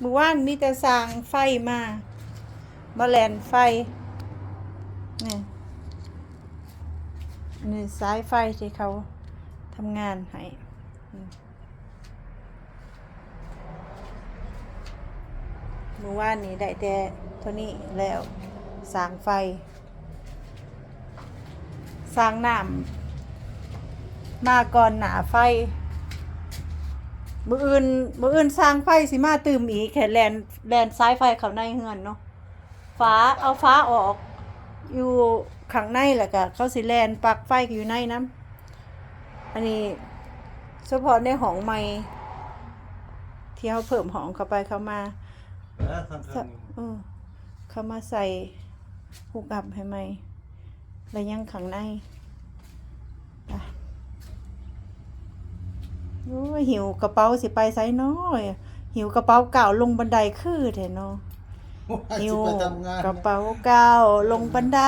มือว่านมีแต่สร้างไฟมามาแลนไฟ นี่ นี่สายไฟที่เขาทำงานให้อืมมือว่านนี้ได้แต่เท่านี้แล้วสร้างไฟ สร้างน้ำมาก่อนหนาไฟ มืออื่นมืออื่นสร้างไฟสิมาตื่มอีกแค่แลนแลนซ้ายไฟเขาในเฮือนเนาะฟ้าเอาฟ้าออก อยู่ข้างในแหละก็เขาสิแลนปลักไฟก็อยู่ในน้ำอันนี้เฉพาะในห้องใหม่ที่เขาเพิ่มห้องเข้าไปเข้ามาแล้วทางสะเออเข้ามาใส่หุกอับให้ไหมแล้วยังข้างในอะโอ้ย หิวกระเป๋าสิไปไซน้อยหิวกระเป๋าเก่าลงบันไดคือแท้เนาะหิหิววไปทำงานกระเป๋าเก่าลงบันได